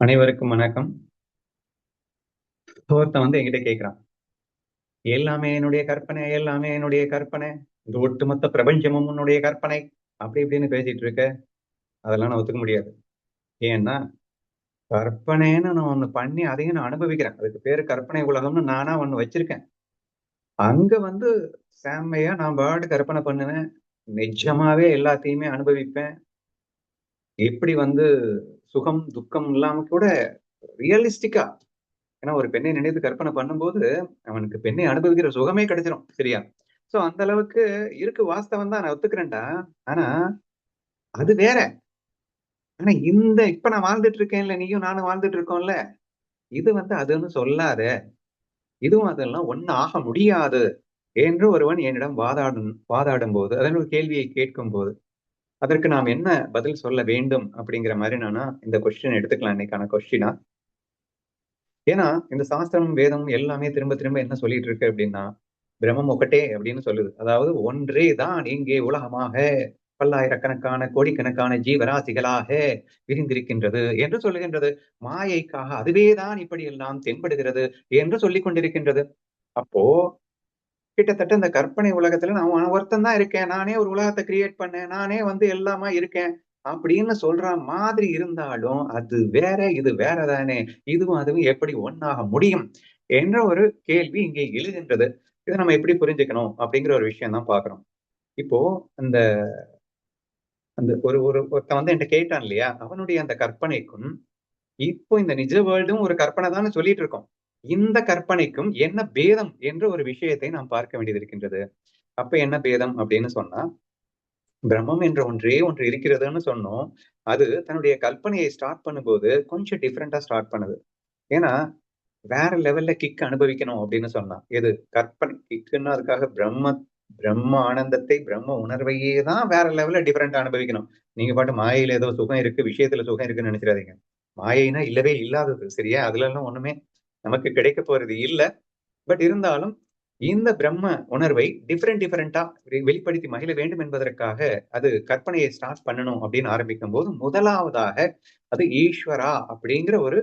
அனைவருக்கும் வணக்கம். ஒருத்தன் வந்து என்கிட்ட கேட்கிறான் எல்லாமே என்னுடைய கற்பனை எல்லாமே என்னுடைய கற்பனை. இந்த ஒட்டுமொத்த பிரபஞ்சமும் உன்னுடைய கற்பனை. அப்படி இப்படின்னு பேசிட்டு இருக்க. அதெல்லாம் நான் ஒத்துக்க முடியாது. ஏன்னா கற்பனைன்னு நான் ஒண்ணு பண்ணி அதையும் நான் அனுபவிக்கிறேன். அதுக்கு பேரு கற்பனை உலகம்னு நானா ஒண்ணு வச்சிருக்கேன். அங்க வந்து செம்மையா நான் பாட்டு கற்பனை பண்ணுவேன். நிஜமாவே எல்லாத்தையுமே அனுபவிப்பேன். எப்படி வந்து சுகம் துக்கம் இல்லாம கூட ரியலிஸ்டிக்கா ஏன்னா ஒரு பெண்ணை நினைத்து கற்பனை பண்ணும்போது அவனுக்கு பெண்ணை அனுபவிக்கிற சுகமே கிடைச்சிரும் சரியா? சோ அந்த அளவுக்கு இருக்கு வாஸ்தவம் தான் நான் ஒத்துக்கிறேன்டா. ஆனா அது வேற. ஆனா இந்த இப்ப நான் வாழ்ந்துட்டு இருக்கேன்ல நீயும் நானும் வாழ்ந்துட்டு இருக்கோம்ல இது வந்து அதுன்னு சொல்லாத. இதுவும் அதெல்லாம் ஒண்ணு ஆக முடியாது என்று ஒருவன் என்னிடம் வாதாடும் வாதாடும் போது அதன் ஒரு கேள்வியை கேட்கும் போது அதற்கு நாம் என்ன பதில் சொல்ல வேண்டும் அப்படிங்கிற மாதிரி நானா இந்த கொஸ்டின் எடுத்துக்கலாம் இன்னைக்கான கொஸ்டினா ஏன்னா இந்த சாஸ்திரம் வேதம் எல்லாமே திரும்ப திரும்ப என்ன சொல்லிட்டு இருக்கு அப்படின்னா பிரம்மம் ஒக்கட்டே அப்படின்னு சொல்லுது. அதாவது ஒன்றே தான் இங்கே உலகமாக பல்லாயிரக்கணக்கான கோடிக்கணக்கான ஜீவராசிகளாக விரிந்திருக்கின்றது என்று சொல்லுகின்றது. மாயைக்காக அதுவேதான் இப்படி எல்லாம் தென்படுகிறது என்று சொல்லிக் கொண்டிருக்கின்றது அப்போ கிட்டத்தட்ட இந்த கற்பனை உலகத்துல நான் ஒருத்தன் தான் இருக்கேன். நானே ஒரு உலகத்தை கிரியேட் பண்ணேன். நானே வந்து எல்லாமா இருக்கேன் அப்படின்னு சொல்ற மாதிரி இருந்தாலும் அது வேற இது வேற தானே இதுவும் அதுவும் எப்படி ஒன்னாக முடியும்? என்ற ஒரு கேள்வி இங்கே எழுகின்றது. இதை நம்ம எப்படி புரிஞ்சுக்கணும் அப்படிங்கிற ஒரு விஷயம் தான் பாக்குறோம் இப்போ அந்த அந்த ஒரு ஒரு ஒருத்தன் வந்து என்கிட்ட கேட்டான் இல்லையா? அவனுடைய அந்த கற்பனைக்கும் இப்போ இந்த நிஜ வேர்ல்டும் ஒரு கற்பனை தான் சொல்லிட்டு இருக்கோம். இந்த கற்பனைக்கும் என்ன பேதம் என்ற ஒரு விஷயத்தை நாம் பார்க்க வேண்டியது இருக்கின்றது அப்ப என்ன பேதம் அப்படின்னு சொன்னா பிரம்மம் என்ற ஒன்றே ஒன்று இருக்கிறதுன்னு சொன்னோம். அது தன்னுடைய கற்பனையை ஸ்டார்ட் பண்ணும்போது கொஞ்சம் டிஃப்ரெண்டா ஸ்டார்ட் பண்ணுது. ஏன்னா வேற லெவல்ல கிக் அனுபவிக்கணும் அப்படின்னு சொன்னா எது? கற்பனை கிக்குன்னு அதுக்காக பிரம்ம பிரம்ம ஆனந்தத்தை பிரம்ம உணர்வையே தான் வேற லெவல்ல டிஃப்ரெண்டா அனுபவிக்கணும். நீங்க பாட்டு மாயையில ஏதோ சுகம் இருக்கு விஷயத்துல சுகம் இருக்குன்னு நினைச்சிடாதீங்க. மாயைனா இல்லவே இல்லாதது சரியா? அதுல எல்லாம் ஒண்ணுமே நமக்கு கிடைக்க போறது இல்லை. பட் இருந்தாலும் இந்த பிரம்ம உணர்வை டிஃப்ரெண்ட் டிஃப்ரெண்டா வெளிப்படுத்தி மகிழ வேண்டும் என்பதற்காக அது கற்பனையை ஸ்டார்ட் பண்ணணும் அப்படின்னு ஆரம்பிக்கும் போது முதலாவதாக அது ஈஸ்வரா அப்படிங்கிற ஒரு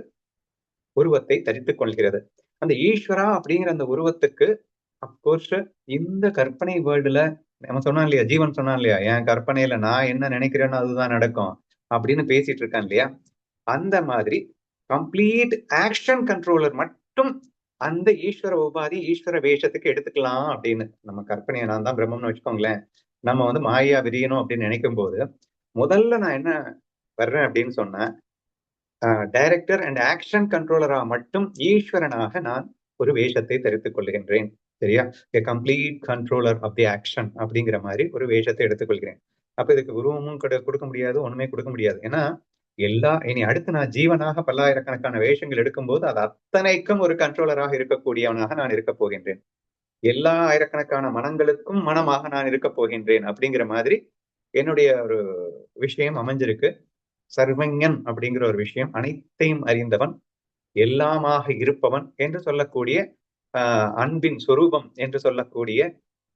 உருவத்தை தரித்துக் கொள்கிறது. அந்த ஈஸ்வரா அப்படிங்கிற அந்த உருவத்துக்கு அப்கோர்ஸ் இந்த கற்பனை வேர்ல்டுல நம்ம சொன்னான் இல்லையா ஜீவன் சொன்னான் இல்லையா என் கற்பனையில நான் என்ன நினைக்கிறேன்னு அதுதான் நடக்கும் அப்படின்னு பேசிட்டு இருக்கான் இல்லையா? அந்த மாதிரி கம்ப்ளீட் ஆக்ஷன் கண்ட்ரோலர் மட்டும் அந்த ஈஸ்வர உபாதி ஈஸ்வர வேஷத்துக்கு எடுத்துக்கலாம் அப்படின்னு நம்ம கற்பனையை நான் தான் பிரம்மம்னு வச்சுக்கோங்களேன். நம்ம வந்து மாயா விரியணும் அப்படின்னு நினைக்கும் போது முதல்ல நான் என்ன வர்றேன் அப்படின்னு சொன்னேன் டைரக்டர் அண்ட் ஆக்ஷன் கண்ட்ரோலரா மட்டும் ஈஸ்வரனாக நான் ஒரு வேஷத்தை தெரிவித்துக் கொள்கின்றேன். சரியா? Complete controller of the action அப்படிங்கிற மாதிரி ஒரு வேஷத்தை எடுத்துக்கொள்கிறேன் அப்ப இதுக்கு உருவமும் கொடுக்க முடியாது ஒண்ணுமே கொடுக்க முடியாது. ஏன்னா எல்லா இனி அடுத்து நான் ஜீவனாக பல்லாயிரக்கணக்கான வேஷங்கள் எடுக்கும்போது அது அத்தனைக்கும் ஒரு கண்ட்ரோலராக இருக்கக்கூடியவனாக நான் இருக்க போகின்றேன். எல்லா ஆயிரக்கணக்கான மனங்களுக்கும் மனமாக நான் இருக்க போகின்றேன் அப்படிங்கிற மாதிரி என்னுடைய ஒரு விஷயம் அமைஞ்சிருக்கு. சர்வஞன் அப்படிங்கிற ஒரு விஷயம் அனைத்தையும் அறிந்தவன் எல்லாமாக இருப்பவன் என்று சொல்லக்கூடிய ஆஹ் அன்பின் சொரூபம் என்று சொல்லக்கூடிய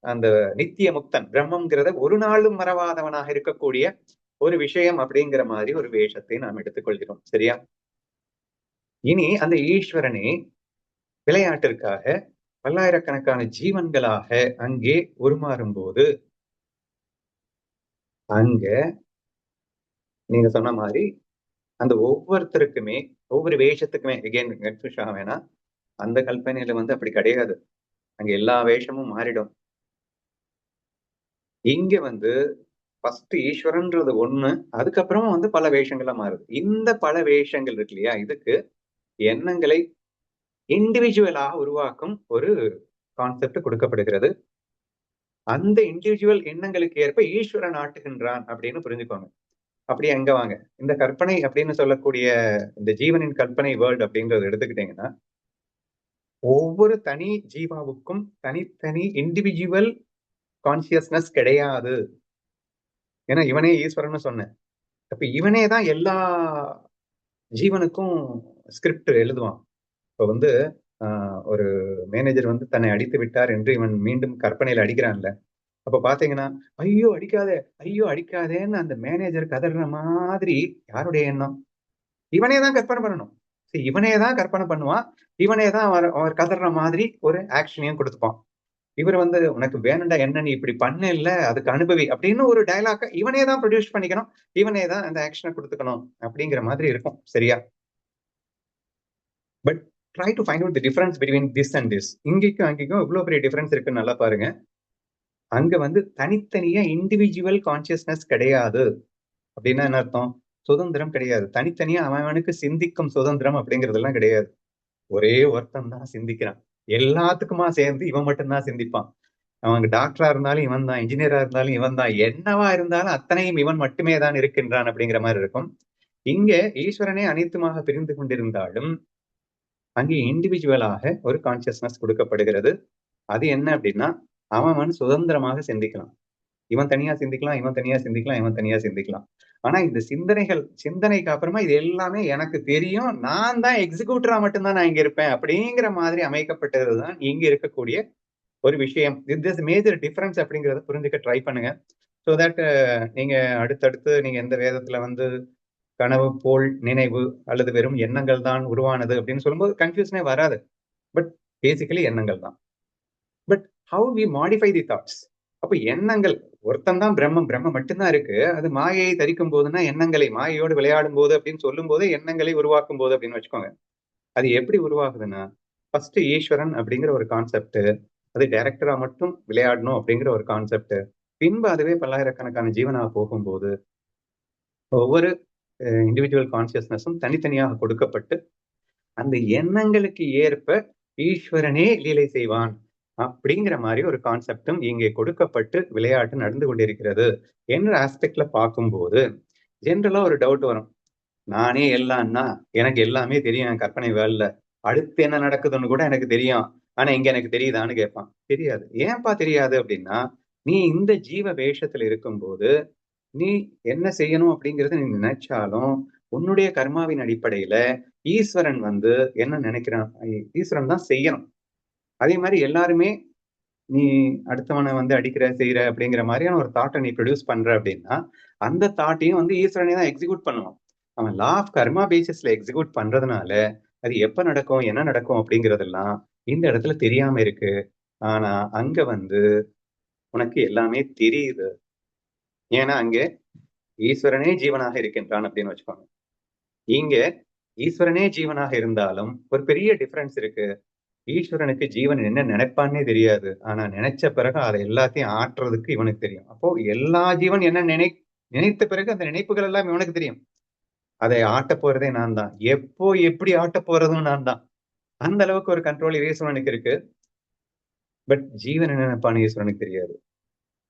அந்த நித்திய முக்தன் பிரம்மங்கிறத ஒரு நாளும் மறவாதவனாக இருக்கக்கூடிய ஒரு விஷயம் அப்படிங்கிற மாதிரி ஒரு வேஷத்தை நாம் எடுத்துக்கொள்கிறோம். சரியா? இனி அந்த ஈஸ்வரனே விளையாட்டிற்காக பல்லாயிரக்கணக்கான ஜீவன்களாக அங்கே உருமாறும் போது அங்க நீங்க சொன்ன மாதிரி அந்த ஒவ்வொருத்தருக்குமே ஒவ்வொரு வேஷத்துக்குமே எகெயின் கன்ஃபியூஷ் ஆக வேணாம். அந்த கல்பனையில வந்து அப்படி கிடையாது. அங்க எல்லா வேஷமும் மாறிடும். இங்க வந்து ஃபர்ஸ்ட் ஈஸ்வரன்றது ஒண்ணு அதுக்கப்புறமா வந்து பல வேஷங்களா மாறுது. இந்த பல வேஷங்கள் இருக்கு இல்லையா இதுக்கு எண்ணங்களை இண்டிவிஜுவலாக உருவாக்கும் ஒரு கான்செப்ட் கொடுக்கப்படுகிறது. அந்த இண்டிவிஜுவல் எண்ணங்களுக்கு ஏற்ப ஈஸ்வரன் ஆட்டுகின்றான் அப்படின்னு புரிஞ்சுக்கோங்க. அப்படி அங்க வாங்க. இந்த கற்பனை அப்படின்னு சொல்லக்கூடிய இந்த ஜீவனின் கற்பனை வேர்ல்டு அப்படிங்கறத எடுத்துக்கிட்டீங்கன்னா ஒவ்வொரு தனி ஜீவாவுக்கும் தனித்தனி இண்டிவிஜுவல் கான்சியஸ்னஸ் கிடையாது. ஏன்னா இவனே ஈஸ்வரன் சொன்னேன். அப்ப இவனே தான் எல்லா ஜீவனுக்கும் ஸ்கிரிப்ட் எழுதுவான். இப்ப வந்து ஒரு மேனேஜர் வந்து தன்னை அடித்து விட்டார் என்று இவன் மீண்டும் கற்பனையில அடிக்கிறான்ல. அப்ப பாத்தீங்கன்னா ஐயோ அடிக்காதே ஐயோ அடிக்காதேன்னு அந்த மேனேஜர் கதற மாதிரி யாருடைய எண்ணம்? இவனே தான் கற்பனை பண்ணணும். இவனே தான் கற்பனை பண்ணுவான். இவனே தான் அவர் அவர் கதற மாதிரி ஒரு ஆக்ஷனையும் கொடுத்துப்பான். இவர் வந்து உனக்கு வேணும்டா என்ன நீ இப்படி பண்ண இல்ல அதுக்கு அனுபவி அப்படின்னு ஒரு டைலாக இவனே தான் ப்ரொடியூஸ் பண்ணிக்கணும். இவனே தான் அந்த ஆக்ஷனை கொடுத்துக்கணும் அப்படிங்கிற மாதிரி இருக்கும். சரியா? But try to find out the difference between this and this இங்கேக்கும் அங்கேக்கும் இவ்வளவு பெரிய டிஃபரன்ஸ் இருக்குன்னு நல்லா பாருங்க. அங்க வந்து தனித்தனியா இண்டிவிஜுவல் கான்சியஸ்னஸ் கிடையாது. அப்படின்னா என்ன அர்த்தம்? சுதந்திரம் கிடையாது. தனித்தனியா அவனுக்கு சிந்திக்கும் சுதந்திரம் அப்படிங்கறதெல்லாம் கிடையாது. ஒரே ஒருத்தன் தான் சிந்திக்கிறான். எல்லாத்துக்குமா சேர்ந்து இவன் மட்டும்தான் சிந்திப்பான். அவங்க டாக்டரா இருந்தாலும் இவன் தான் இன்ஜினியரா இருந்தாலும் இவன் தான் என்னவா இருந்தாலும் அத்தனையும் இவன் மட்டுமே தான் இருக்கின்றான் அப்படிங்கிற மாதிரி இருக்கும். இங்க ஈஸ்வரனே அனைத்துமாக பிரிந்து கொண்டிருந்தாலும் அங்கே இண்டிவிஜுவலாக ஒரு கான்சியஸ்னஸ் கொடுக்கப்படுகிறது. அது என்ன அப்படின்னா அவன் சுதந்திரமாக சிந்திக்கலாம். இவன் தனியா சிந்திக்கலாம் இவன் தனியா சிந்திக்கலாம் இவன் தனியா சிந்திக்கலாம். ஆனா இந்த சிந்தனைகள் சிந்தனைக்கு அப்புறமா இது எல்லாமே எனக்கு தெரியும். நான் தான் எக்ஸிக்யூட்டரா மட்டும்தான் நான் இங்க இருப்பேன் அப்படிங்கிற மாதிரி அமைக்கப்பட்டதுதான் இங்க இருக்கக்கூடிய ஒரு விஷயம். திஸ் மேஜர் டிஃபரன்ஸ் அப்படிங்கறத புரிஞ்சுக்க ட்ரை பண்ணுங்க. ஸோ தட் நீங்க அடுத்தடுத்து நீங்க எந்த வேதத்துல வந்து கனவு போல் நினைவு அல்லது வெறும் எண்ணங்கள் தான் உருவானது அப்படின்னு சொல்லும்போது கன்ஃபியூஷனே வராது. பட் பேசிக்கலி எண்ணங்கள் தான். But how we modify the thoughts அப்ப எண்ணங்கள் ஒருத்தன் தான் பிரம்மம் பிரம்மம் மட்டும்தான் இருக்கு. அது மாயையை தரிக்கும் போதுன்னா எண்ணங்களை மாயையோடு விளையாடும் போது அப்படின்னு சொல்லும் போது எண்ணங்களை உருவாக்கும் போது அப்படின்னு வச்சுக்கோங்க. அது எப்படி உருவாகுதுன்னா ஃபர்ஸ்ட் ஈஸ்வரன் அப்படிங்கிற ஒரு கான்செப்ட் அது டைரக்டரா மட்டும் விளையாடணும் அப்படிங்கிற ஒரு கான்செப்ட் பின்பு அதுவே பல்லாயிரக்கணக்கான ஜீவனாக போகும்போது ஒவ்வொரு இண்டிவிஜுவல் கான்சியஸ்னஸும் தனித்தனியாக கொடுக்கப்பட்டு அந்த எண்ணங்களுக்கு ஏற்ப ஈஸ்வரனே லீலை செய்வான். அப்படிங்கிற மாதிரி ஒரு கான்செப்டும் இங்கே கொடுக்கப்பட்டு விளையாட்டு நடந்து கொண்டிருக்கிறது என்ற ஆஸ்பெக்ட்ல பார்க்கும்போது ஜென்ரலா ஒரு டவுட் வரும். நானே எல்லாம்னா எனக்கு எல்லாமே தெரியும் என் கற்பனை வேலை அடுத்து என்ன நடக்குதுன்னு கூட எனக்கு தெரியும். ஆனா இங்க எனக்கு தெரியுதான்னு கேட்பான். தெரியாது. ஏன்பா தெரியாது அப்படின்னா நீ இந்த ஜீவ வேஷத்துல இருக்கும்போது நீ என்ன செய்யணும் அப்படிங்கறத நீ நினைச்சாலும் உன்னுடைய கர்மாவின் அடிப்படையில ஈஸ்வரன் வந்து என்ன நினைக்கிறான்? ஈஸ்வரன் தான் செய்யணும். அதே மாதிரி எல்லாருமே நீ அடுத்தவனை வந்து அடிக்கிற செய்யற அப்படிங்கிற மாதிரியான ஒரு தாட்டை நீ ப்ரொடியூஸ் பண்ற அப்படின்னா அந்த தாட்டையும் வந்து ஈஸ்வரனே தான் எக்ஸிக்யூட் பண்ணுவான். அவன் லா ஆஃப் கர்மா பேசிஸ்ல எக்ஸிக்யூட் பண்றதுனால அது எப்ப நடக்கும் என்ன நடக்கும் அப்படிங்கறதெல்லாம் இந்த இடத்துல தெரியாம இருக்கு. ஆனா அங்க வந்து உனக்கு எல்லாமே தெரியுது. ஏன்னா அங்க ஈஸ்வரனே ஜீவனாக இருக்கின்றான் அப்படின்னு வச்சுக்கோங்க. இங்க ஈஸ்வரனே ஜீவனாக இருந்தாலும் ஒரு பெரிய டிஃபரன்ஸ் இருக்கு. ஈஸ்வரனுக்கு ஜீவன் என்ன நினைப்பான்னே தெரியாது. ஆனா நினைச்ச பிறகு அதை எல்லாத்தையும் ஆற்றுறதுக்கு இவனுக்கு தெரியும். அப்போ எல்லா ஜீவன் என்ன நினை நினைத்த பிறகு அந்த நினைப்புகள் எல்லாம் இவனுக்கு தெரியும். அதை ஆட்ட போறதே நான் தான். எப்போ எப்படி ஆட்ட போறதும் நான் தான். அந்த அளவுக்கு ஒரு கண்ட்ரோல் ஈஸ்வரனுக்கு இருக்கு. பட் ஜீவன் என்ன நினைப்பான்னு ஈஸ்வரனுக்கு தெரியாது.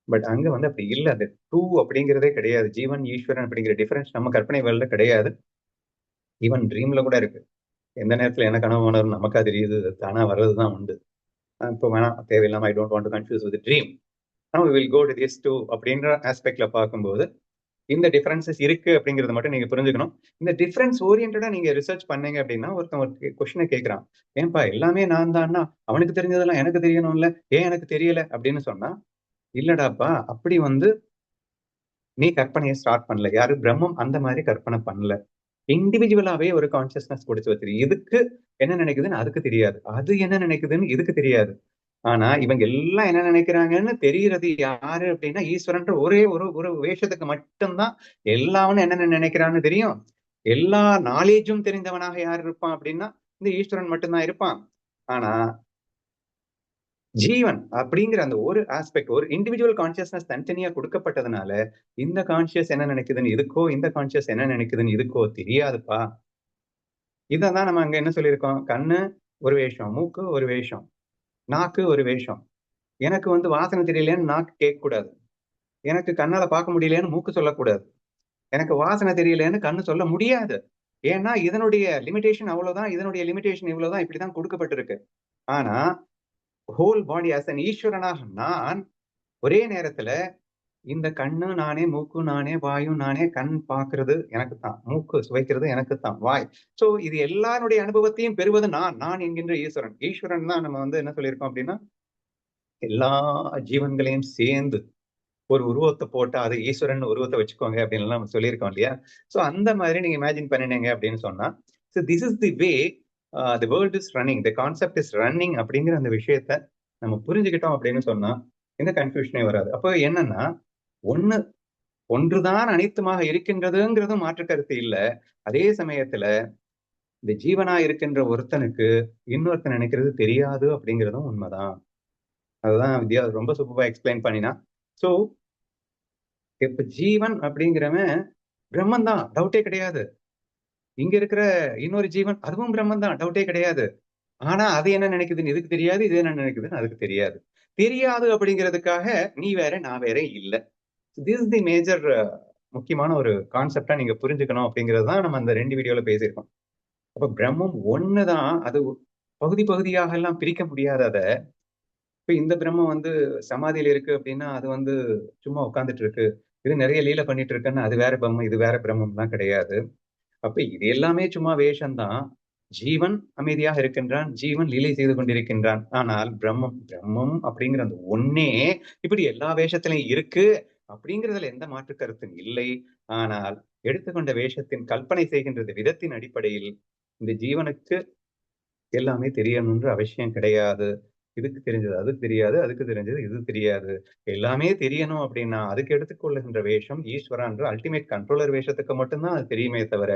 பட் அங்க வந்து அப்படி இல்லை. அது டூ அப்படிங்கிறதே கிடையாது. ஜீவன் ஈஸ்வரன் அப்படிங்கிற டிஃபரன்ஸ் நம்ம கற்பனை வேலையில கிடையாது. ஈவன் ட்ரீம்ல கூட இருக்கு. எந்த நேரத்துல என்ன கனவு உணரும் நமக்கா தெரியுது. தானா வர்றதுதான் உண்டு. இப்போ வேணாம் தேவையில்லாம I don't want to confuse with dream நம்ம will go to this to அப்படின்ற ஆஸ்பெக்ட்ல பார்க்கும்போது இந்த டிஃபரன்சஸ் இருக்கு அப்படிங்கறத மட்டும் நீங்க புரிஞ்சுக்கணும். இந்த டிஃபரன்ஸ் ஓரியன்டா நீங்க ரிசர்ச் பண்ணீங்க அப்படின்னா ஒருத்தன் ஒரு கொஸ்டினை கேட்கறான் ஏன்பா எல்லாமே நான் தான்னா? அவனுக்கு தெரிஞ்சதெல்லாம் எனக்கு தெரியணும்ல? ஏன் எனக்கு தெரியல? அப்படின்னு சொன்னா இல்லடாப்பா அப்படி வந்து நீ கற்பனையை ஸ்டார்ட் பண்ணல. யாரு பிரம்மம் அந்த மாதிரி கற்பனை பண்ணல. இண்டிவிஜுவலாவே ஒரு கான்சியஸ்னஸ் கொடுத்து வச்சிருக்கு இதுக்கு என்ன நினைக்குதுன்னு அதுக்கு தெரியாது. அது என்ன நினைக்குதுன்னு இதுக்கு தெரியாது. ஆனா இவங்க எல்லாம் என்ன நினைக்கிறாங்கன்னு தெரியறது யாரு அப்படின்னா ஈஸ்வரன்ற ஒரே ஒரு ஒரு வேஷத்துக்கு மட்டும்தான் எல்லாவனும் என்னென்ன நினைக்கிறான்னு தெரியும். எல்லா நாலேஜும் தெரிந்தவனாக யார் இருப்பான் அப்படின்னா இந்த ஈஸ்வரன் மட்டும்தான் இருப்பான். ஆனா ஜீவன் அப்படிங்கிற அந்த ஒரு ஆஸ்பெக்ட் ஒரு இண்டிவிஜுவல் கான்சியஸ்னஸ் தனித்தனியா கொடுக்கப்பட்டதுனால இந்த கான்சியஸ் என்ன நினைக்குதுன்னு இதுக்கோ இந்த கான்சியஸ் என்ன நினைக்குதுன்னு இதுக்கோ தெரியாதுப்பா. இதான் நம்ம அங்க என்ன சொல்லியிருக்கோம்? கண்ணு ஒரு வேஷம் மூக்கு ஒரு வேஷம் நாக்கு ஒரு வேஷம். எனக்கு வந்து வாசனை தெரியலேன்னு நாக்கு கேட்கக்கூடாது. எனக்கு கண்ணால பார்க்க முடியலன்னு மூக்கு சொல்லக்கூடாது. எனக்கு வாசனை தெரியலன்னு கண்ணு சொல்ல முடியாது. ஏன்னா இதனுடைய லிமிடேஷன் அவ்வளவுதான் இதனுடைய லிமிடேஷன் இவ்வளவுதான் இப்படிதான் கொடுக்கப்பட்டிருக்கு. ஆனா ஹோல் பாடி ஆஸ் அன் ஈஸ்வரனாக நான் ஒரே நேரத்துல இந்த கண்ணு நானே மூக்கு நானே வாயும் நானே கண் பாக்குறது எனக்கு தான் மூக்கு சுவைக்கிறது எனக்கு தான் வாய். சோ இது எல்லாருடைய அனுபவத்தையும் பெறுவது நான். நான் என்கின்ற ஈஸ்வரன். ஈஸ்வரன் தான் நம்ம வந்து என்ன சொல்லியிருக்கோம் அப்படின்னா எல்லா ஜீவன்களையும் சேர்ந்து ஒரு உருவத்தை போட்டு அது ஈஸ்வரன் உருவத்தை வச்சுக்கோங்க அப்படின்னு நம்ம சொல்லியிருக்கோம் இல்லையா? சோ அந்த மாதிரி நீங்க இமேஜின் பண்ணினீங்க அப்படின்னு சொன்னா so this is the way the world is running the concept is running அப்படிங்கிற அந்த விஷயத்த நம்ம புரிஞ்சுக்கிட்டோம் அப்படின்னு சொன்னா எந்த கன்ஃபியூஷனே வராது. அப்போ என்னன்னா ஒன்று ஒன்றுதான் அனைத்துமாக இருக்கின்றதுங்கிறதும் மாற்று கருத்து இல்லை. அதே சமயத்துல இந்த ஜீவனா இருக்கின்ற ஒருத்தனுக்கு இன்னொருத்தன் நினைக்கிறது தெரியாது அப்படிங்கிறதும் உண்மைதான். அதுதான் வித்யா ரொம்ப சூப்பராக எக்ஸ்பிளைன் பண்ணினா. சோ இப்ப ஜீவன் அப்படிங்கிறவன் பிரம்மன் தான் டவுட்டே கிடையாது. இங்க இருக்கிற இன்னொரு ஜீவன் அதுவும் பிரம்மன் தான் டவுட்டே கிடையாது. ஆனா அது என்ன நினைக்குதுன்னு இதுக்கு தெரியாது இது என்ன நினைக்குதுன்னு அதுக்கு தெரியாது. தெரியாது அப்படிங்கிறதுக்காக நீ வேற நான் வேற இல்லை. திஸ் தி மேஜர் முக்கியமான ஒரு கான்செப்டா நீங்க புரிஞ்சுக்கணும் அப்படிங்கிறது தான் நம்ம அந்த ரெண்டு வீடியோல பேசியிருக்கோம். அப்ப பிரம்மம் ஒண்ணுதான் அது பகுதி பகுதியாக எல்லாம் பிரிக்க முடியாது அதை இப்ப இந்த பிரம்மம் வந்து சமாதியில இருக்கு அப்படின்னா அது வந்து சும்மா உட்காந்துட்டு இருக்கு. இது நிறைய லீல பண்ணிட்டு இருக்குன்னா அது வேற பிரம்மம் இது வேற பிரம்மம்லாம் கிடையாது. அப்ப இது எல்லாமே சும்மா வேஷம்தான் ஜீவன் அமைதியாக இருக்கின்றான் ஜீவன் லீலை செய்து கொண்டிருக்கின்றான். ஆனால் பிரம்மம் பிரம்மம் அப்படிங்கிற அந்த ஒன்னே இப்படி எல்லா வேஷத்திலையும் இருக்கு அப்படிங்கிறதுல எந்த மாற்று கருத்தும் இல்லை. ஆனால் எடுத்துக்கொண்ட வேஷத்தின் கல்பனை செய்கின்றது விதத்தின் அடிப்படையில் இந்த ஜீவனுக்கு எல்லாமே தெரியணும்ன்ற அவசியம் கிடையாது. இதுக்கு தெரிஞ்சது அது தெரியாது அதுக்கு தெரிஞ்சது இது தெரியாது. எல்லாமே தெரியணும் அப்படின்னா அதுக்கு எடுத்துக்கொள்ளுகின்ற வேஷம் ஈஸ்வரான்ற அல்டிமேட் கண்ட்ரோலர் வேஷத்துக்கு மட்டும்தான் அது தெரியுமே தவிர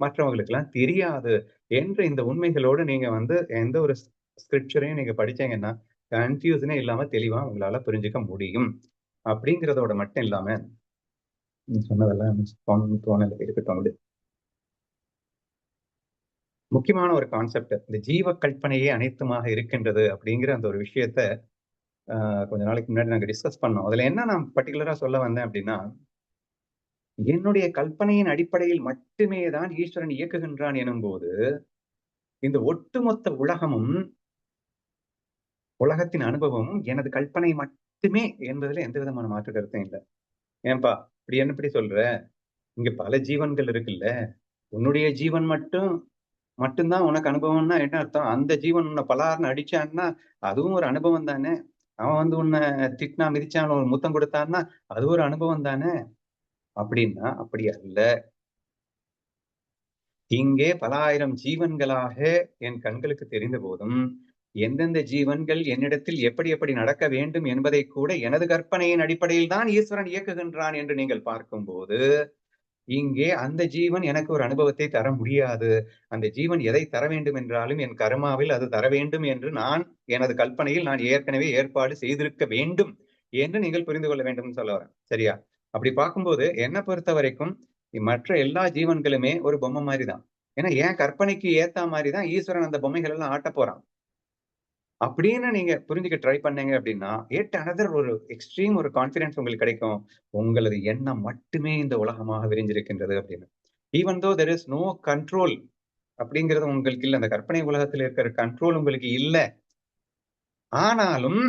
மற்றவங்களுக்கு எல்லாம் தெரியாது என்ற இந்த உண்மைகளோடு நீங்க வந்து எந்த ஒரு ஸ்கிரிப்சரையும் நீங்க படிச்சீங்கன்னா கன்ஃபியூஷனே இல்லாம தெளிவா உங்களால புரிஞ்சுக்க முடியும். அப்படிங்கிறதோட மட்டும் இல்லாம சொன்னதெல்லாம் தோணல. இருக்கட்டும் அப்படி முக்கியமான ஒரு கான்செப்ட் இந்த ஜீவ கல்பனையே அனைத்துமாக இருக்கின்றது அப்படிங்கிற அந்த ஒரு விஷயத்த கொஞ்ச நாளைக்கு முன்னாடி நாங்க டிஸ்கஸ் பண்ணோம். அதுல என்ன நான் பர்டிகுலரா சொல்ல வந்தேன் அப்படின்னா என்னுடைய கல்பனையின் அடிப்படையில் மட்டுமே தான் ஈஸ்வரன் இயக்குகின்றான் எனும்போது இந்த ஒட்டுமொத்த உலகமும் உலகத்தின் அனுபவமும் எனது கல்பனை மட்டுமே என்பதுல எந்த விதமான மாற்று கருத்தும் இல்லை. ஏன்பா இப்படி என்ன இப்படி சொல்ற? இங்க பல ஜீவன்கள் இருக்குல்ல. உன்னுடைய ஜீவன் மட்டும் மட்டும்தான் உனக்கு அனுபவம்னா என்ன அர்த்தம்? அந்த ஜீவன் உன்னை பலார்னு அடிச்சான்னா அதுவும் ஒரு அனுபவம் தானே? அவன் வந்து உன்னை திட்டினா மிதிச்சான் ஒரு முத்தம் கொடுத்தான்னா அது ஒரு அனுபவம் தானே? அப்படின்னா அப்படி அல்ல. இங்கே பல ஆயிரம் ஜீவன்களாக என் கண்களுக்கு தெரிந்த போதும் எந்தெந்த ஜீவன்கள் என்னிடத்தில் எப்படி எப்படி நடக்க வேண்டும் என்பதை கூட எனது கற்பனையின் அடிப்படையில் தான் ஈஸ்வரன் இயக்குகின்றான் என்று நீங்கள் பார்க்கும்போது இங்கே அந்த ஜீவன் எனக்கு ஒரு அனுபவத்தை தர முடியாது. அந்த ஜீவன் எதை தர வேண்டும் என்றாலும் என் கர்மாவில் அது தர வேண்டும் என்று நான் எனது கல்பனையில் நான் ஏற்கனவே ஏற்பாடு செய்திருக்க வேண்டும் என்று நீங்கள் புரிந்து கொள்ள வேண்டும் சொல்ல வரேன். சரியா? அப்படி பார்க்கும்போது என்னை பொறுத்த வரைக்கும் மற்ற எல்லா ஜீவன்களுமே ஒரு பொம்மை மாதிரி தான் ஏன்னா என் கற்பனைக்கு ஏத்த மாதிரி தான் ஈஸ்வரன் அந்த பொம்மைகள் எல்லாம் ஆட்ட போறான். அப்படின்னு நீங்க புரிஞ்சுக்க ட்ரை பண்ணீங்க அப்படின்னா ஏட் அனதர் ஒரு எக்ஸ்ட்ரீம் ஒரு கான்பிடன்ஸ் உங்களுக்கு கிடைக்கும். உங்களது எண்ணம் மட்டுமே இந்த உலகமாக விரிஞ்சிருக்கின்றது அப்படின்னு. Even though there is no control அப்படிங்கிறது உங்களுக்கு இல்லை. அந்த கற்பனை உலகத்தில் இருக்கிற கண்ட்ரோல் உங்களுக்கு இல்லை. ஆனாலும்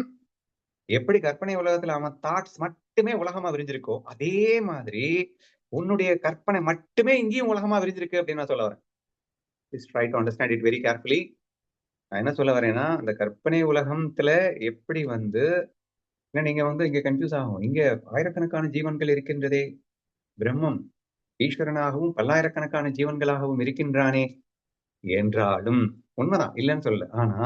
எப்படி கற்பனை உலகத்துல அவன் தாட்ஸ் மட்டுமே உலகமா விரிஞ்சிருக்கோ அதே மாதிரி உன்னுடைய கற்பனை மட்டுமே இங்கேயும் உலகமா விரிஞ்சிருக்கு அப்படின்னு நான் சொல்ல வரேன். Try understand it very carefully நான் என்ன சொல்ல வரேன்னா அந்த கற்பனை உலகத்துல எப்படி வந்து நீங்க வந்து இங்க கன்ஃபியூஸ் ஆகும் இங்க ஆயிரக்கணக்கான ஜீவன்கள் இருக்கின்றதே. பிரம்மம் ஈஸ்வரனாகவும் பல்லாயிரக்கணக்கான ஜீவன்களாகவும் இருக்கின்றானே என்றாலும் உண்மைதான் இல்லைன்னு சொல்ல ஆனா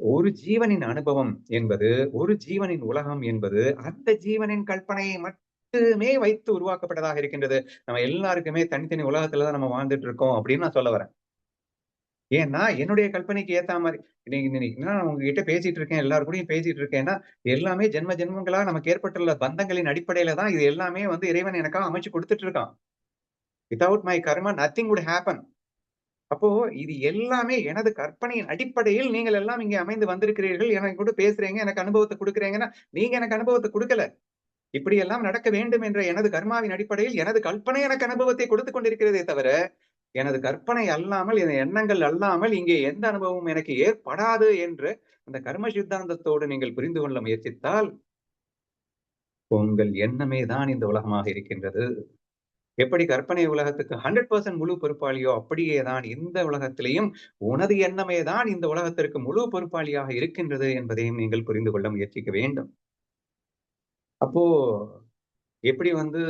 ஒரு ஜீவனின் அனுபவம் என்பது ஒரு ஜீவனின் உலகம் என்பது அந்த ஜீவனின் கற்பனையை மட்டுமே வைத்து உருவாக்கப்பட்டதாக இருக்கின்றது. நம்ம எல்லாருக்குமே தனித்தனி உலகத்துலதான் நம்ம வாழ்ந்துட்டு இருக்கோம் அப்படின்னு நான் சொல்ல வரேன். ஏன்னா என்னுடைய கற்பனைக்கு ஏத்த மாதிரி இன்னைக்கு நான் உங்ககிட்ட பேசிட்டு இருக்கேன் எல்லாரு கூடயும் பேசிட்டு இருக்கேன்னா எல்லாமே ஜென்ம ஜென்மங்களா நமக்கு ஏற்பட்டுள்ள பந்தங்களின் அடிப்படையில தான் இது எல்லாமே வந்து இறைவன் எனக்காக அமைச்சு கொடுத்துட்டு இருக்கான். Without my karma nothing would happen அப்போ இது எல்லாமே எனது கற்பனையின் அடிப்படையில் நீங்கள் எல்லாம் இங்கே அமைந்து வந்திருக்கிறீர்கள். எனக்கு கூட பேசுறீங்க எனக்கு அனுபவத்தை கொடுக்குறீங்கன்னா நீங்க எனக்கு அனுபவத்தை கொடுக்கல. இப்படி எல்லாம் நடக்க வேண்டும் என்ற எனது கர்மாவின் அடிப்படையில் எனது கற்பனை எனக்கு அனுபவத்தை கொடுத்து கொண்டிருக்கிறதே தவிர எனது கற்பனை அல்லாமல் என் எண்ணங்கள் அல்லாமல் இங்கே எந்த அனுபவமும் எனக்கு ஏற்படாது என்று அந்த கர்ம சித்தாந்தத்தோடு நீங்கள் புரிந்து கொள்ள முயற்சித்தால் உங்கள் எண்ணமே தான் இந்த உலகமாக இருக்கின்றது. எப்படி கற்பனை உலகத்துக்கு ஹண்ட்ரட் பர்சன்ட் முழு பொறுப்பாளியோ அப்படியே தான் இந்த உலகத்திலையும் உனது எண்ணமே தான் இந்த உலகத்திற்கு முழு பொறுப்பாளியாக இருக்கின்றது என்பதையும் நீங்கள் புரிந்து கொள்ள முயற்சிக்க வேண்டும். அப்போ எப்படி வந்து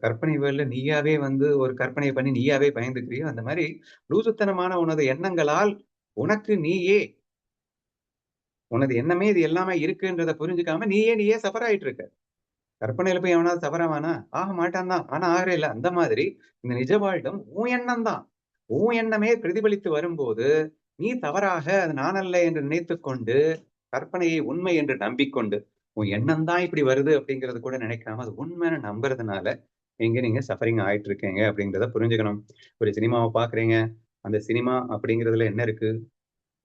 கற்பனை வேல்ல நீயாவே வந்து ஒரு கற்பனை பண்ணி நீயாவே பயந்துக்கிறியோ அந்த மாதிரி லூசுத்தனமான உனது எண்ணங்களால் உனக்கு நீயே உனது எண்ணமே இது எல்லாமே இருக்குன்றதை புரிஞ்சுக்காம நீயே நீயே சஃபர் ஆயிட்டு இருக்க கற்பனையில போய் எவனாவது சஃபர் ஆவானா? ஆக மாட்டான் தான். ஆனா ஆகவே இல்லை. அந்த மாதிரி இந்த நிஜ வாழ்டம் உன் எண்ணம் தான். உன் எண்ணமே பிரதிபலித்து வரும்போது நீ தவறாக அது நானல்ல என்று நினைத்து கொண்டு கற்பனையை உண்மை என்று நம்பிக்கொண்டு உன் எண்ணம் தான் இப்படி வருது அப்படிங்கறது கூட நினைக்காம அது உண்மையான நம்புறதுனால எங்க நீங்க சஃபரிங் ஆயிட்டு இருக்கீங்க அப்படிங்கிறத புரிஞ்சுக்கணும். ஒரு சினிமாவை பாக்குறீங்க அந்த சினிமா அப்படிங்கிறதுல என்ன இருக்கு?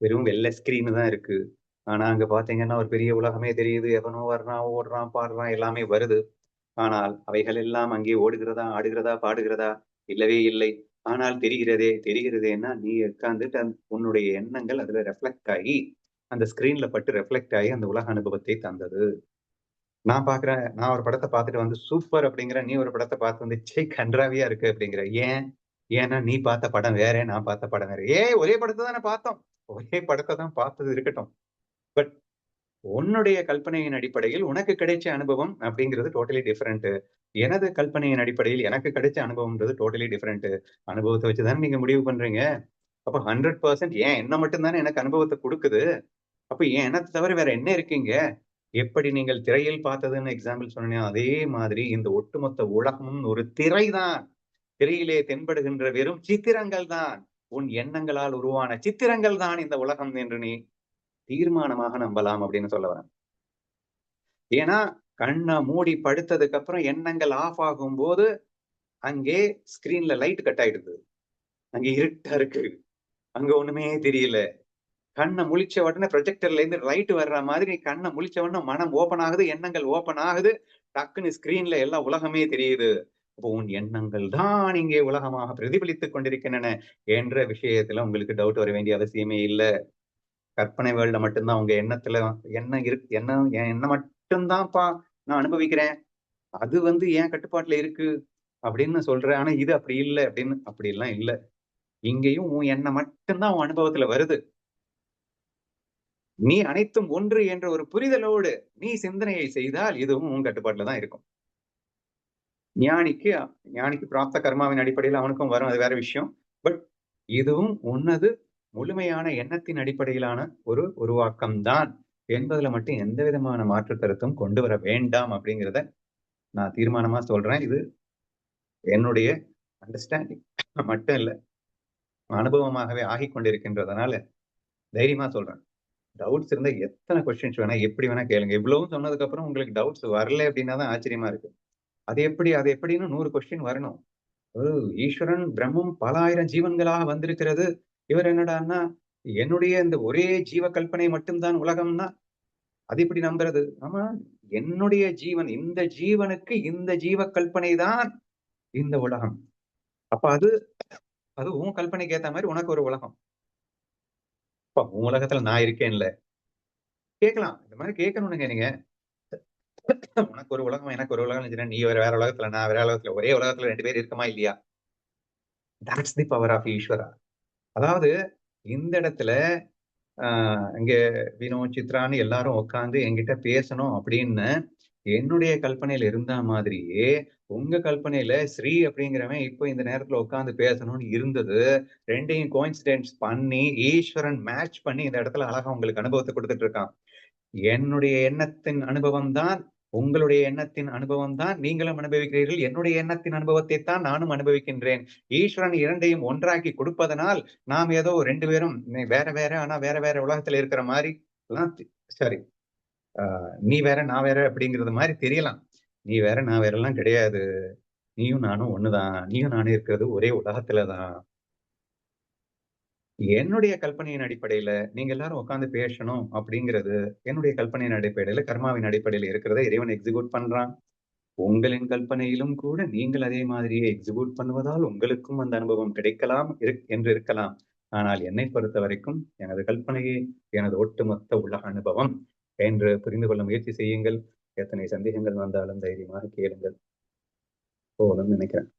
வெறும் வெள்ளை ஸ்கிரீன் தான் இருக்கு. ஆனா அங்க பாத்தீங்கன்னா ஒரு பெரிய உலகமே தெரியுது. எவனோ வர்றான் ஓடுறான் பாடுறான் எல்லாமே வருது. ஆனால் அவைகள் எல்லாம் அங்கே ஓடுகிறதா ஆடுகிறதா பாடுகிறதா? இல்லவே இல்லை. ஆனால் தெரிகிறதே தெரிகிறதேன்னா நீ உட்கார்ந்துட்டு உன்னுடைய எண்ணங்கள் அதுல ரெஃப்ளெக்ட் ஆகி அந்த ஸ்கிரீன்ல பட்டு ரெஃப்ளெக்ட் ஆகி அந்த உலக அனுபவத்தை தந்தது. நான் பாக்குறேன் நான் ஒரு படத்தை பார்த்துட்டு வந்து சூப்பர் அப்படிங்கிற நீ ஒரு படத்தை பார்த்து வந்து சே கன்றாவியா இருக்கு அப்படிங்கிற ஏன்? ஏன்னா நீ பார்த்த படம் வேற நான் பார்த்த படம் வேற. ஏ ஒரே படத்தை தானே பார்த்தோம். ஒரே படத்தை தான் பார்த்தது இருக்கட்டும். பட் உன்னுடைய கல்பனையின் அடிப்படையில் உனக்கு கிடைச்ச அனுபவம் அப்படிங்கிறது டோட்டலி டிஃப்ரெண்ட் எனது கல்பனையின் அடிப்படையில் எனக்கு கிடைச்ச அனுபவம்ன்றது டோட்டலி டிஃப்ரெண்ட் அனுபவத்தை வச்சு தானே நீங்க முடிவு பண்றீங்க. அப்ப ஹண்ட்ரட் பர்சன்ட் ஏன்? என்ன மட்டும்தானே எனக்கு அனுபவத்தை கொடுக்குது. அப்ப ஏன் என்னத்தை தவிர வேற என்ன இருக்கீங்க? எப்படி நீங்கள் திரையில் பார்த்ததுன்னு எக்ஸாம்பிள் சொன்னீங்க அதே மாதிரி இந்த ஒட்டுமொத்த உலகமும் ஒரு திரை தான் திரையிலே தென்படுகின்ற வெறும் சித்திரங்கள் தான் உன் எண்ணங்களால் உருவான சித்திரங்கள் தான் இந்த உலகம் என்று நீ தீர்மானமாக நம்பலாம் அப்படின்னு சொல்ல வரேன். ஏன்னா கண்ணை மூடி படுத்ததுக்கு அப்புறம் எண்ணங்கள் ஆஃப் ஆகும் போது அங்கே ஸ்கிரீன்ல லைட் கட் ஆயிடுது. அங்க இருட்டா இருக்கு. அங்க ஒண்ணுமே தெரியல. கண்ணை முழிச்ச உடனே ப்ரொஜெக்டர்ல இருந்து லைட் வர்ற மாதிரி நீ கண்ணை முழிச்ச உடனே மனம் ஓபன் ஆகுது எண்ணங்கள் ஓபன் ஆகுது. டக்குன்னு ஸ்கிரீன்ல எல்லா உலகமே தெரியுது. அப்போ உன் எண்ணங்கள் தான் இங்கே உலகமாக பிரதிபலித்துக் கொண்டிருக்கின்றன என்ற விஷயத்துல உங்களுக்கு டவுட் வர வேண்டிய அவசியமே இல்லை. கற்பனை வேல்ட மட்டும்தான் உங்க எண்ணத்துல எண்ணம் இரு எண்ணம் என் எண்ணம் மட்டும்தான்ப்பா நான் அனுபவிக்கிறேன். அது வந்து ஏன் கட்டுப்பாட்டுல இருக்கு அப்படின்னு சொல்றேன் ஆனா இது அப்படி இல்லை அப்படின்னு அப்படி எல்லாம் இல்லை. இங்கேயும் உன் எண்ணம் மட்டும்தான் உன் அனுபவத்துல வருது. நீ அனைத்தும் ஒன்று என்ற ஒரு புரிதலோடு நீ சிந்தனையை செய்தால் இதுவும் உன் கட்டுப்பாட்டுல தான் இருக்கும். ஞானிக்கு ஞானிக்கு பிராப்த கர்மாவின் அடிப்படையில் அவனுக்கும் வரும் அது வேற விஷயம். பட் இதுவும் உன்னது முழுமையான எண்ணத்தின் அடிப்படையிலான ஒரு உருவாக்கம்தான் என்பதுல மட்டும் எந்த விதமான மாற்று கருத்தும் கொண்டு வர வேண்டாம் அப்படிங்கிறத நான் தீர்மானமா சொல்றேன். இது என்னுடைய அண்டர்ஸ்டாண்டிங் மட்டும் இல்ல அனுபவமாகவே ஆகிக் கொண்டிருக்கின்றதுனால தைரியமா சொல்றேன். டவுட்ஸ் இருந்தா எத்தனை கொஸ்டின்ஸ் வேணா எப்படி வேணா கேளுங்க. இவ்வளவும் சொன்னதுக்கு அப்புறம் உங்களுக்கு டவுட்ஸ் வரல அப்படின்னா தான் ஆச்சரியமா இருக்கு. அது எப்படி அது எப்படின்னு நூறு கொஸ்டின் வரணும். ஒரு ஈஸ்வரன் பிரம்மம் பல ஆயிரம் ஜீவன்களாக வந்திருக்கிறது. இவர் என்னடான்னா என்னுடைய இந்த ஒரே ஜீவ கல்பனை மட்டும்தான் உலகம்னா அது இப்படி நம்புறது? ஆமா என்னுடைய ஜீவன் இந்த ஜீவனுக்கு இந்த ஜீவ கல்பனை தான் இந்த உலகம். அப்ப அது அது உன் கல்பனைக்கு ஏத்த மாதிரி உனக்கு ஒரு உலகம். இப்போ உன் உலகத்துல நான் இருக்கேன்ல. கேட்கலாம். இந்த மாதிரி கேட்கணும்னுங்க நீங்க. உனக்கு ஒரு உலகம் எனக்கு ஒரு உலகம் நீ வேற வேற உலகத்துல நான் வேற உலகத்துல ஒரே உலகத்துல ரெண்டு பேர் இருக்கமா இல்லையா? தட்ஸ் தி பவர் ஆஃப் ஈஸ்வரா. அதாவது இந்த இடத்துல ஆஹ் இங்க வினோத் சித்ரான்னு எல்லாரும் உட்காந்து என்கிட்ட பேசணும் அப்படின்னு என்னுடைய கல்பனையில இருந்த மாதிரியே உங்க கல்பனையில ஸ்ரீ அப்படிங்கிறவன் இப்போ இந்த நேரத்துல உட்காந்து பேசணும்னு இருந்தது ரெண்டையும் கோயின்சிடென்ட்ஸ் பண்ணி ஈஸ்வரன் மேட்ச் பண்ணி இந்த இடத்துல அழகா உங்களுக்கு அனுபவத்தை கொடுத்துட்டு இருக்கான். என்னுடைய எண்ணத்தின் அனுபவம் தான் உங்களுடைய எண்ணத்தின் அனுபவம் தான் நீங்களும் அனுபவிக்கிறீர்கள் என்னுடைய எண்ணத்தின் அனுபவத்தை தான் நானும் அனுபவிக்கின்றேன். ஈஸ்வரன் இரண்டையும் ஒன்றாக்கி கொடுப்பதனால் நாம் ஏதோ ரெண்டு பேரும் வேற வேற ஆனா வேற வேற உலகத்துல இருக்கிற மாதிரி எல்லாம் சாரி நீ வேற நான் வேற அப்படிங்கிறது மாதிரி தெரியலாம். நீ வேற நான் வேற எல்லாம் கிடையாது. நீயும் நானும் ஒண்ணுதான். நீயும் நானும் இருக்கிறது ஒரே உலகத்துலதான். என்னுடைய கல்பனையின் அடிப்படையில நீங்க எல்லாரும் உட்காந்து பேசணும் அப்படிங்கிறது என்னுடைய கல்பனையின் அடிப்படையில கர்மாவின் அடிப்படையில இருக்கிறத இறைவன் எக்ஸிக்யூட் பண்றான். உங்களின் கல்பனையிலும் கூட நீங்கள் அதே மாதிரியே எக்ஸிக்யூட் பண்ணுவதால் உங்களுக்கும் அந்த அனுபவம் கிடைக்கலாம் என்று இருக்கலாம். ஆனால் என்னை பொறுத்த வரைக்கும் எனது கல்பனையே எனது ஒட்டுமொத்த உலக அனுபவம். என்று புரிந்து கொள்ள முயற்சி செய்யுங்கள். எத்தனை சந்தேகங்கள் வந்தாலும் தைரியமாக கேளுங்கள். போதும் நினைக்கிறேன்.